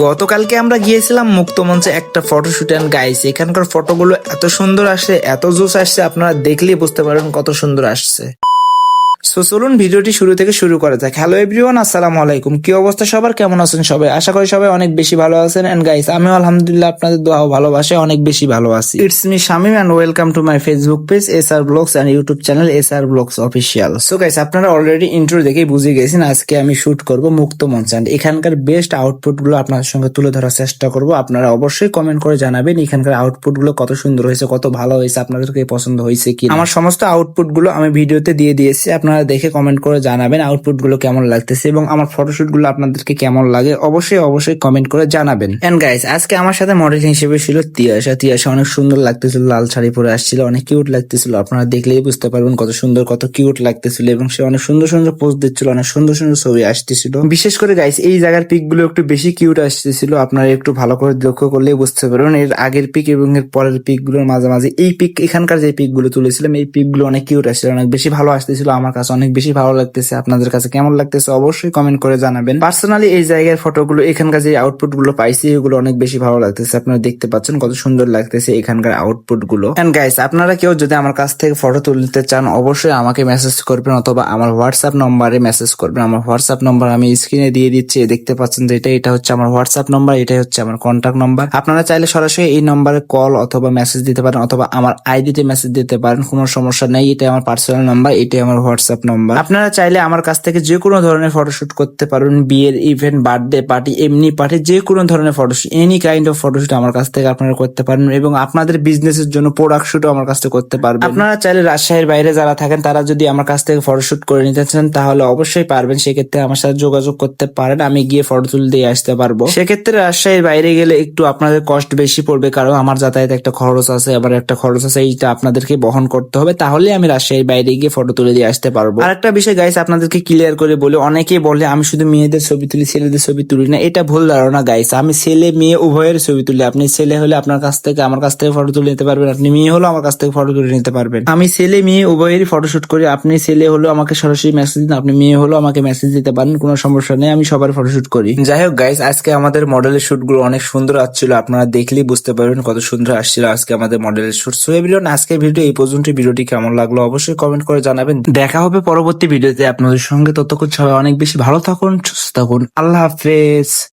গতকালকে আমরা গিয়েছিলাম মুক্তমঞ্চে একটা ফটো শুট অ্যান্ড গাইস এখানকার ফটোগুলো এত সুন্দর আসছে এত জোস আসছে আপনারা দেখলেই বুঝতে পারবেন কত সুন্দর আসছে। সো চলুন ভিডিওটি শুরু থেকে শুরু করা যাক। হ্যালো এভরিওয়ান আসসালামু আলাইকুম। কি অবস্থা? সবার কেমন আছেন সবাই? আশা করি সবাই অনেক বেশি ভালো আছেন। এন্ড গাইস আমি আলহামদুলিল্লাহ আপনাদের দোয়া ভালোবাসে অনেক বেশি ভালো আছি। It's me Shamim and welcome to my Facebook page S R blogs and YouTube channel S R blogs official so guys আপনারা অলরেডি ইন্ট্রো দেখেই বুঝে গেছেন, আজকে আমি শুট করব মুক্ত মঞ্চ। And এখানকার বেস্ট আউটপুটগুলো আপনাদের সঙ্গে তুলে ধরার চেষ্টা করব। আপনারা অবশ্যই কমেন্ট করে জানাবেন এখানকার আউটপুটগুলো কত সুন্দর হয়েছে, কত ভালো হয়েছে, আপনাদেরকে পছন্দ হয়েছে কি আমার সমস্ত আউটপুটগুলো আমি ভিডিওতে দিয়ে দিয়েছি। আপনারা দেখে কমেন্ট করে জানাবেন আউটপুটগুলো কেমন লাগতেছে এবং আমার ফটোশুটগুলো আপনাদেরকে কেমন লাগে অবশ্যই অবশ্যই কমেন্ট করে জানাবেন। এন্ড গাইস আজকে আমার সাথে মডেল হিসেবে ছিল তিয়াশা। তিয়াশা অনেক সুন্দর লাগতেছিল, লাল শাড়ি পরে আসছিল, অনেক কিউট লাগতেছিল। আপনারা দেখলেই বুঝতে পারবেন কত সুন্দর, কত কিউট লাগতেছিল এবং সে অনেক সুন্দর সুন্দর পোস্ট দিচ্ছিল, অনেক সুন্দর সুন্দর ছবি আসতেছিল। বিশেষ করে গাইস এই জায়গার পিকগুলো একটু বেশি কিউট আসতেছিল। আপনারা একটু ভালো করে লক্ষ্য করলেই বুঝতে পারবেন এর আগের পিক এবং এর পরের পিকগুলোর মাঝে মাঝে এই পিক এখানকার যে পিকগুলো তুলেছিলাম, এই পিকগুলো অনেক কিউট আসছিল, অনেক বেশি ভালো আসতেছিল আমার কাছে অনেক বেশি ভালো লাগতেছে। আপনাদের কাছে কেমন লাগতেছে অবশ্যই কমেন্ট করে জানাবেন। পার্সোনালি এই জায়গার ফটোগুলো এখানকার যে আউটপুটগুলো পাইছি, এগুলো অনেক বেশি ভালো লাগতেছে। আপনারা দেখতে পাচ্ছেন কত সুন্দর লাগতেছে এখানকার আউটপুটগুলো এন্ড গাইস আপনারা কেউ যদি আমার কাছ থেকে ফটো তুলতে চান, অবশ্যই আমাকে মেসেজ করবেন অথবা আমার হোয়াটসঅ্যাপ নম্বরে মেসেজ করবেন। আমার হোয়াটসঅ্যাপ নম্বর আমি স্ক্রিনে দিয়ে দিচ্ছি দেখতে পাচ্ছেন যে এটা এটা হচ্ছে আমার হোয়াটসঅ্যাপ নম্বর এটাই হচ্ছে আমার কন্ট্যাক্ট নম্বর আপনারা চাইলে সরাসরি এই নম্বরে কল অথবা মেসেজ দিতে পারেন, অথবা আমার আইডিতে মেসেজ দিতে পারেন, কোনো সমস্যা নেই। এটা আমার পার্সোনাল নাম্বার এটাই আমার হোয়াটসঅ্যাপ নম্বর আপনারা চাইলে আমার কাছ থেকে যে কোনো ধরনের ফটোশুট করতে পারবেন বিয়ের ইভেন্ট বার্থডে পার্টি এমনি পার্টি যে কোনো ধরনের photoshoot any kind of photoshoot আমার কাছ থেকে আপনারা করতে পারেন এবং আপনাদের বিজনেসের জন্য প্রোডাক্ট শুটও আমার কাছ থেকে করতে পারবেন। আপনারা চাইলে রাজশাহীর বাইরে যারা থাকেন তারা যদি আমার কাছ থেকে ফটোশুট করে নিতে চান তাহলে অবশ্যই পারবেন। সেক্ষেত্রে আমার সাথে যোগাযোগ করতে পারেন আমি গিয়ে ফটো তুলে দিয়ে আসতে পারব। সেক্ষেত্রে রাজশাহীর বাইরে গেলে একটু আপনাদের কষ্ট বেশি পড়বে কারণ আমার যাতায়াত একটা খরচ আছে আবার একটা খরচ আছে এইটা আপনাদেরকে বহন করতে হবে। তাহলে আমি রাজশাহীর বাইরে গিয়ে ফটো তুলে দিয়ে আসতে পারব। আর একটা বিষয় গাইস আপনাদেরকে ক্লিয়ার করে বলে অনেকেই বলে আমি শুধু মেয়েদের ছবি তুলি ছেলেদের ছবি তুলি না। এটা ভুল ধারণা গাইস আমি ছেলে মেয়ে উভয়ের ছবি তুলি। আপনি ছেলে হলে আপনার কাছ থেকে আমার কাছ থেকে ফটো তুলে নিতে পারবেন। আপনি মেয়ে হলে আমার কাছ থেকে ফটো তুলে নিতে পারবেন। আমি ছেলে মেয়ে উভয়েরই ফটোশুট করি। আপনি ছেলে হলেও আমাকে সরাসরি মেসেজ দিন। আপনি মেয়ে হলেও আমাকে মেসেজ দিতে পারেন। কোনো সমস্যা নেই আমি সবার ফটোশুট করি। যাই হোক গাইস আজকে আমাদের মডেলের শুটগুলো অনেক সুন্দর আসছিল। আপনারা দেখলেই বুঝতে পারবেন কত সুন্দর আসছিল আজকে আমাদের মডেলের শুট সো এভরিওয়ান আজকের ভিডিও এই পর্যন্ত ভিডিওটি কেমন লাগল অবশ্যই কমেন্ট করে জানাবেন। দেখা হবে পরবর্তী ভিডিওতে। আপনাদের সঙ্গে ততক্ষণ সবাই অনেক বেশি ভালো থাকুন, সুস্থ থাকুন। আল্লাহ হাফেজ।